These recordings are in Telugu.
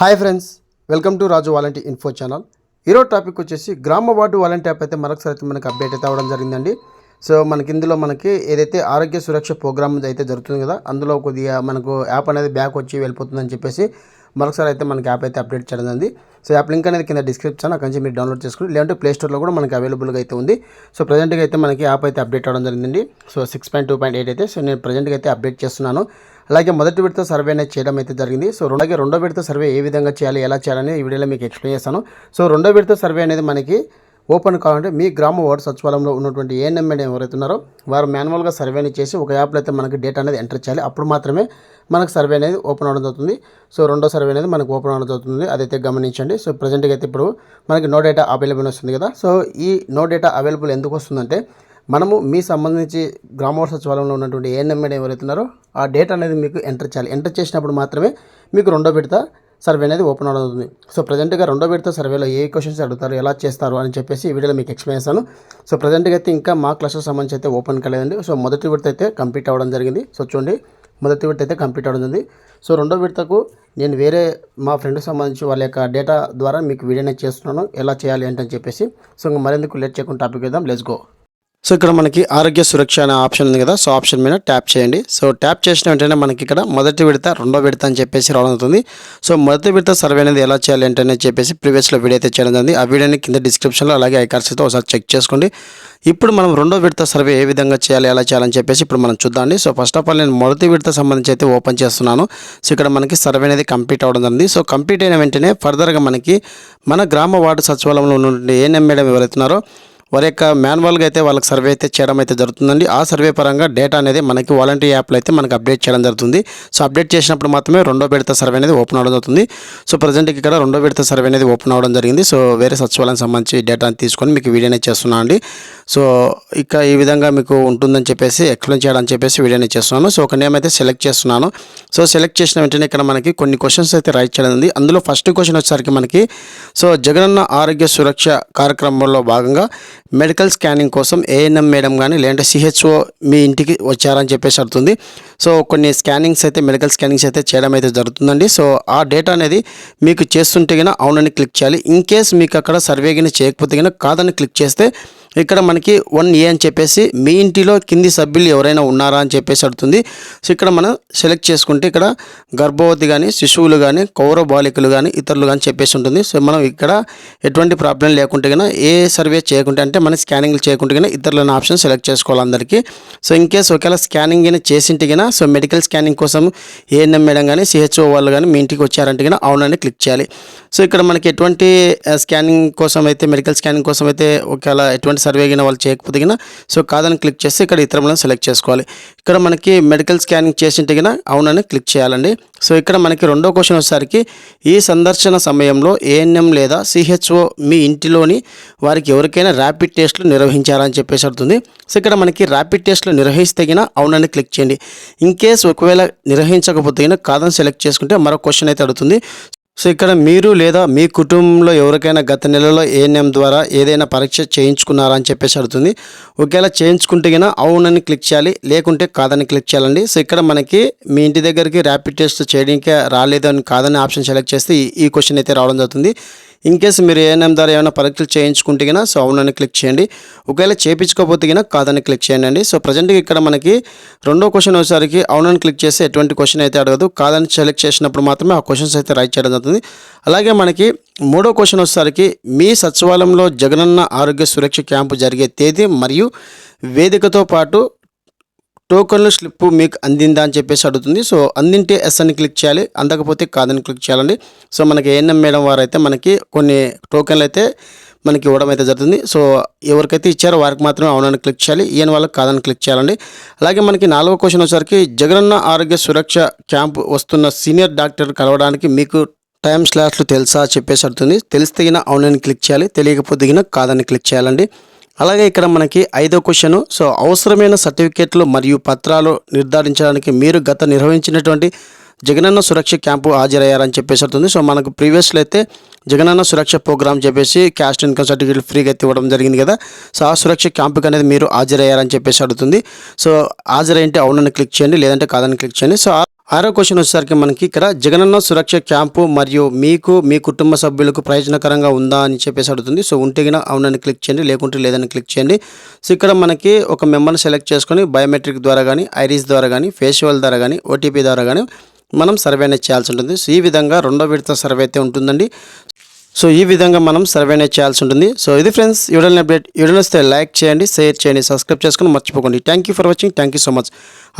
Hi friends welcome to Raju volunteer info channel ఈరోజు టాపిక్ వచ్చేసి గ్రామ వార్డు వాలంటీ యాప్ అయితే మరొకసారి అయితే మనకి అప్డేట్ అయితే అవ్వడం జరిగిందండి. సో మనకి ఇందులో మనకి ఏదైతే ఆరోగ్య సురక్ష ప్రోగ్రామ్ అయితే జరుగుతుంది కదా అందులో కొద్దిగా మనకు యాప్ అనేది బ్యాక్ వచ్చి వెళ్ళిపోతుందని చెప్పేసి మరొకసారి అయితే మనకి యాప్ అయితే అప్డేట్ చేయడం జరిగింది. సో యాప్ లింక్ అనేది కింద డిస్క్రిప్షన్ అక్కడి నుంచి మీరు డౌన్లోడ్ చేసుకోండి. లేదంటే ప్లేస్టోర్లో కూడా మనకి అవైలబుల్గా అయితే ఉంది. సో ప్రజెంట్గా అయితే మనకి యాప్ అయితే అప్డేట్ అవ్వడం జరిగిందండి. So six point two point eight అయితే సో నేను ప్రజెంట్గా అయితే అప్డేట్ చేస్తున్నాను. అలాగే మొదటి విడత సర్వే అనేది చేయడం అయితే జరిగింది. సో అలాగే రెండో విడత సర్వే ఏ విధంగా చేయాలి ఎలా చేయాలని ఈ వీడియోలో మీకు ఎక్స్ప్లెయిన్ చేస్తాను. సో రెండో విడత సర్వే అనేది మనకి ఓపెన్ కావాలంటే మీ గ్రామ వార్డు సచివాలయంలో ఉన్నటువంటి ఏఎన్ఎం ఎవరైతే ఉన్నారో వారు మాన్యువల్గా సర్వేని చేసి ఒక యాప్లో అయితే మనకి డేటా అనేది ఎంటర్ చేయాలి. అప్పుడు మాత్రమే మనకు సర్వే అనేది ఓపెన్ అవడం జరుగుతుంది. సో రెండో సర్వే అనేది మనకు ఓపెన్ అవడం జరుగుతుంది. అదైతే గమనించండి. సో ప్రజెంట్గా అయితే ఇప్పుడు మనకి నో డేటా అవైలబుల్ వస్తుంది కదా. సో ఈ నో డేటా అవైలబుల్ ఎందుకు వస్తుందంటే మనము మీ సంబంధించి గ్రామ సచివాలయంలో ఉన్నటువంటి ఏఎన్ఎం ఎవరైతే ఉన్నారో ఆ డేటా అనేది మీకు ఎంటర్ చేయాలి. ఎంటర్ చేసినప్పుడు మాత్రమే మీకు రెండో విడత సర్వే అనేది ఓపెన్ అవుతుంది. సో ప్రజెంట్గా రెండో విడత సర్వేలో ఏ క్వశ్చన్స్ అడుగుతారు ఎలా చేస్తారు అని చెప్పేసి ఈ వీడియోలో మీకు ఎక్స్ప్లెయిన్ చేస్తాను. సో ప్రజెంట్గా అయితే ఇంకా మా క్లాసెస్ సంబంధించి అయితే ఓపెన్ కాలేదండి. సో మొదటి విడత అయితే కంప్లీట్ అవ్వడం జరిగింది. సో చూడండి మొదటి విడత అయితే కంప్లీట్ అవ్వడం జరిగింది. సో రెండో విడతకు నేను వేరే మా ఫ్రెండ్కి సంబంధించి వాళ్ళ యొక్క డేటా ద్వారా మీకు వీడియోనే చేస్తున్నాను. ఎలా చేయాలి ఏంటని చెప్పేసి. సో ఇంకా మరెందుకు లేట్ చేయకుండా టాపిక్ వేద్దాం లెట్స్ గో. సో ఇక్కడ మనకి ఆరోగ్య సురక్ష అనే ఆప్షన్ ఉంది కదా సో ఆప్షన్ మీద ట్యాప్ చేయండి. సో ట్యాప్ చేసిన వెంటనే మనకి ఇక్కడ మొదటి విడత రెండో విడత అని చెప్పేసి రావడం అవుతుంది సో మొదటి విడత సర్వే అనేది ఎలా చేయాలి ఏంటనే చెప్పేసి ప్రీవియస్లో వీడియో అయితే చేయడం జరిగింది. ఆ వీడియోని కింద డిస్క్రిప్షన్లో అలాగే ఐకార్డ్స్ ఒకసారి చెక్ చేసుకోండి. ఇప్పుడు మనం రెండో విడత సర్వే ఏ విధంగా చేయాలి ఎలా చేయాలని చెప్పేసి ఇప్పుడు మనం చూద్దాండి సో ఫస్ట్ ఆఫ్ ఆల్ నేను మొదటి విడత సంబంధించి అయితే ఓపెన్ చేస్తున్నాను. సో ఇక్కడ మనకి సర్వే అనేది కంప్లీట్ అవ్వడం జరిగింది. సో కంప్లీట్ అయిన వెంటనే ఫర్దర్గా మనకి మన గ్రామ వార్డు సచివాలయంలో ఉన్నటువంటి ఏఎన్ఎం మేడం ఎవరైతున్నారో వారి యొక్క మాన్యువల్గా అయితే వాళ్ళకి సర్వే అయితే చేయడం అయితే జరుగుతుందండి. ఆ సర్వే పరంగా డేటా అనేది మనకి వాలంటీ యాప్లో అయితే మనకి అప్డేట్ చేయడం జరుగుతుంది. సో అప్డేట్ చేసినప్పుడు మాత్రమే రెండో విడత సర్వే అనేది ఓపెన్ అవడం జరుగుతుంది. సో ప్రజెంట్కి ఇక్కడ రెండో విడత సర్వే అనేది ఓపెన్ అవ్వడం జరిగింది. సో వేరే సచివాలయం సంబంధించి డేటాని తీసుకొని మీకు వీడియోనే చేస్తున్నాను అండి. సో ఇక ఈ విధంగా మీకు ఉంటుందని చెప్పేసి ఎక్స్ప్లెయిన్ చేయడానికి చెప్పేసి వీడియోని చేస్తున్నాను. సో ఒక నేమ్ అయితే సెలెక్ట్ చేస్తున్నాను. సో సెలెక్ట్ చేసిన వెంటనే ఇక్కడ మనకి కొన్ని క్వశ్చన్స్ అయితే రైట్ చేయడం ఉంది అందులో ఫస్ట్ క్వశ్చన్ వచ్చేసరికి మనకి సో జగనన్న ఆరోగ్య సురక్ష కార్యక్రమంలో భాగంగా మెడికల్ స్కానింగ్ కోసం ఏఎన్ఎం మేడం కానీ లేదంటే సిహెచ్ఓ మీ ఇంటికి వచ్చారని చెప్పేసి అడుగుతుంది. సో కొన్ని స్కానింగ్స్ అయితే మెడికల్ స్కానింగ్స్ అయితే చేయడం అయితే జరుగుతుందండి. సో ఆ డేటా అనేది మీకు చేస్తుంటే కనుక అవునని క్లిక్ చేయాలి. ఇన్ కేస్ మీకు అక్కడ సర్వే కానీ చేయకపోతే కనుక కాదని క్లిక్ చేస్తే ఇక్కడ మనకి వన్ ఏ అని చెప్పేసి మీ ఇంటిలో కింది సభ్యులు ఎవరైనా ఉన్నారా అని చెప్పేసి అడుగుతుంది. సో ఇక్కడ మనం సెలెక్ట్ చేసుకుంటే ఇక్కడ గర్భవతి కానీ శిశువులు కానీ కౌరవ బాలికలు కానీ ఇతరులు కానీ చెప్పేసి ఉంటుంది. సో మనం ఇక్కడ ఎటువంటి ప్రాబ్లం లేకుంటే కన్నా ఏ సర్వే చేయకుంటే అంటే మన స్కానింగ్లు చేయకుంటే కన్నా ఇతరులను ఆప్షన్ సెలెక్ట్ చేసుకోవాలి అందరికీ. సో ఇన్ కేస్ ఒకవేళ స్కానింగ్ అయినా చేసింటే కన్నా సో మెడికల్ స్కానింగ్ కోసం ఏఎన్ఎం మేడం కానీ సిహెచ్ఓ వాళ్ళు కానీ మీ ఇంటికి వచ్చారంటే కన్నా అవునని క్లిక్ చేయాలి. సో ఇక్కడ మనకి ఎటువంటి స్కానింగ్ కోసం అయితే మెడికల్ స్కానింగ్ కోసం అయితే ఒకవేళ ఎటువంటి సర్వే అయినా వాళ్ళు చేయకపోతే కన్నా సో కాదని క్లిక్ చేస్తే ఇక్కడ ఇతరములను సెలెక్ట్ చేసుకోవాలి. ఇక్కడ మనకి మెడికల్ స్కానింగ్ చేసింటే కన్నా అవునని క్లిక్ చేయాలండి. సో ఇక్కడ మనకి రెండో క్వశ్చన్ వచ్చేసరికి ఈ సందర్శన సమయంలో ఏఎన్ఎం లేదా సిహెచ్ఓ మీ ఇంటిలోని వారికి ఎవరికైనా ర్యాపిడ్ టెస్ట్లు నిర్వహించారని చెప్పేసి అడుగుతుంది. సో ఇక్కడ మనకి ర్యాపిడ్ టెస్ట్లు నిర్వహిస్తే అవునని క్లిక్ చేయండి. ఇన్ కేస్ ఒకవేళ నిర్వహించకపోతే గిన కాదని సెలెక్ట్ చేసుకుంటే మరో క్వశ్చన్ అయితే అడుగుతుంది. సో ఇక్కడ మీరు లేదా మీ కుటుంబంలో ఎవరికైనా గత నెలలో ఏఎన్ఎం ద్వారా ఏదైనా పరీక్ష చేయించుకున్నారా అని చెప్పేసి అడుగుతుంది. ఒకవేళ చేయించుకుంటే కన్నా అవునని క్లిక్ చేయాలి లేకుంటే కాదని క్లిక్ చేయాలండి. సో ఇక్కడ మనకి మీ ఇంటి దగ్గరికి ర్యాపిడ్ టెస్ట్ చేయడానికి రాలేదు అని కాదని ఆప్షన్ సెలెక్ట్ చేస్తే ఈ క్వశ్చన్ అయితే రావడం జరుగుతుంది. ఇన్ కేస్ మీరు ఏఎన్ఎం ద్వారా ఏమైనా పరీక్షలు చేయించుకుంటే కన్నా సో అవునని క్లిక్ చేయండి. ఒకవేళ చేయించుకోకపోతే గిన కాదని క్లిక్ చేయండి. సో ప్రజెంట్గా ఇక్కడ మనకి రెండో క్వశ్చన్ వచ్చేసరికి అవునని క్లిక్ చేస్తే ఎటువంటి క్వశ్చన్ అయితే అడగదు. కాదని సెలెక్ట్ చేసినప్పుడు మాత్రమే ఆ క్వశ్చన్స్ అయితే రైట్ చేయడం జరుగుతుంది. అలాగే మనకి మూడో క్వశ్చన్ వచ్చేసరికి మీ సచివాలయంలో జగనన్న ఆరోగ్య సురక్ష క్యాంపు జరిగే తేదీ మరియు వేదికతో పాటు టోకన్లు స్లిప్ మీకు అందిందా అని చెప్పేసి అడుగుతుంది. సో అందింటే ఎస్ అని క్లిక్ చేయాలి. అందకపోతే కాదని క్లిక్ చేయాలండి. సో మనకి ఏఎన్ఎం మేడం వారు అయితే మనకి కొన్ని టోకన్లు అయితే మనకి ఇవ్వడం అయితే జరుగుతుంది. సో ఎవరికైతే ఇచ్చారో వారికి మాత్రమే అవునని క్లిక్ చేయాలి. ఈయన వాళ్ళకి కాదని క్లిక్ చేయాలండి. అలాగే మనకి నాలుగో క్వశ్చన్ వచ్చేసరికి జగనన్న ఆరోగ్య సురక్ష క్యాంప్ వస్తున్న సీనియర్ డాక్టర్ కలవడానికి మీకు టైం స్లాట్లు తెలుసా చెప్పేసి అడుగుతుంది. తెలిస్తే గిన అవునని క్లిక్ చేయాలి. తెలియకపోతే గిన కాదని క్లిక్ చేయాలండి. అలాగే ఇక్కడ మనకి ఐదో క్వశ్చన్. సో అవసరమైన సర్టిఫికేట్లు మరియు పత్రాలు నిర్ధారించడానికి మీరు గత నిర్వహించినటువంటి జగనన్న సురక్ష క్యాంపు హాజరయ్యారని చెప్పేసి అవుతుంది సో మనకు ప్రీవియస్లో అయితే జగనన్న సురక్ష ప్రోగ్రామ్ చెప్పేసి క్యాస్ట్ ఇన్కమ్ సర్టిఫికేట్ ఫ్రీగా ఇవ్వడం జరిగింది కదా. సో ఆ సురక్ష క్యాంపుకి అనేది మీరు హాజరయ్యారని చెప్పేసి అడుగుతుంది సో హాజరైంటే అవునని క్లిక్ చేయండి లేదంటే కాదని క్లిక్ చేయండి. సో ఆరో క్వశ్చన్ వచ్చేసరికి మనకి ఇక్కడ జగనన్న సురక్ష క్యాంపు మరియు మీకు మీ కుటుంబ సభ్యులకు ప్రయోజనకరంగా ఉందా అని చెప్పేసి అడుగుతుంది. సో ఉంటే గిన అవునని క్లిక్ చేయండి లేకుంటే లేదని క్లిక్ చేయండి. సో ఇక్కడ మనకి ఒక మెంబర్ని సెలెక్ట్ చేసుకొని బయోమెట్రిక్ ద్వారా కానీ ఐరీస్ ద్వారా కానీ ఫేషియల్ ద్వారా కానీ ఓటీపీ ద్వారా కానీ మనం సర్వే అనేది చేయాల్సి ఉంటుంది. సో ఈ విధంగా రెండో విడత సర్వే అయితే ఉంటుందండి. సో ఈ విధంగా మనం సర్వేనే చేయాల్సి ఉంటుంది. సో ఇది ఫ్రెండ్స్ వీడియోని అప్డేట్ వీడియో వస్తే లైక్ చేయండి షేర్ చేయండి సబ్స్క్రైబ్ చేసుకుని మర్చిపోకండి. Thank you for watching thank you so much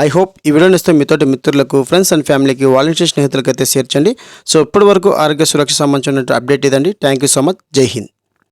I hope ఈ వీడియోని వస్తే మీతోటి మిత్రులకు ఫ్రెండ్స్ అండ్ ఫ్యామిలీకి వాలంటీర్ స్నేహితులకు అయితే షేర్ చేయండి. సో ఇప్పటి వరకు ఆరోగ్య సురక్ష సంబంధించిన అప్డేట్ ఇదండి. థ్యాంక్ యూ సో మచ్ జై హింద్